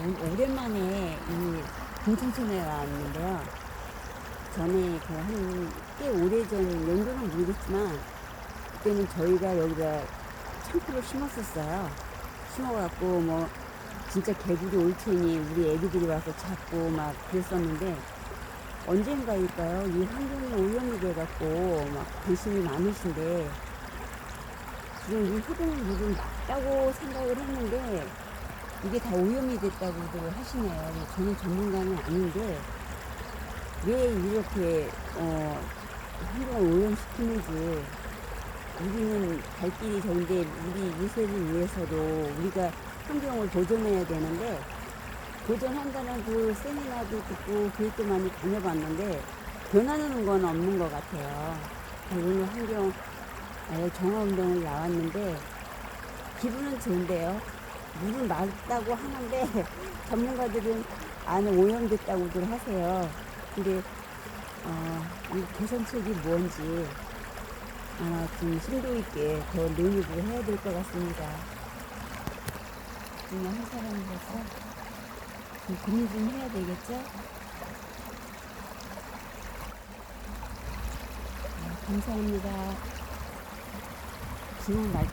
오- 오랜만에 이 동천천에 왔는데요. 전에 그 한 꽤 오래전 연도는 모르겠지만 그때는 저희가 여기다 창포를 심었었어요. 심어갖고 뭐 진짜 개구리 올 테니 우리 애기들이 와서 잡고 막 그랬었는데 언젠가일까요? 이 환경이 오염이 돼갖고 막 관심이 많으신데 지금 이 흡연을 물은 맞다고 생각을 했는데 이게 다 오염이 됐다고들 하시네요. 저는 전문가는 아닌데 왜 이렇게 어, 환경을 오염시키는지 우리는 갈 길이 저인데 우리 유세를 위해서도 우리가 환경을 보존해야 되는데 보존한다는 그 세미나도 듣고 교육도 많이 다녀봤는데 변하는 건 없는 것 같아요. 오늘 환경 아예 정화운동을 나왔는데 기분은 좋은데요. 물은 맑다고 하는데 전문가들은 안에 오염됐다고들 하세요. 근데 어, 이 개선책이 뭔지 아마 좀 심도 있게 더 논의를 해야 될 것 같습니다. 그냥 한 사람으로서 좀 고민 좀 해야 되겠죠? 아, 감사합니다. 지금 말,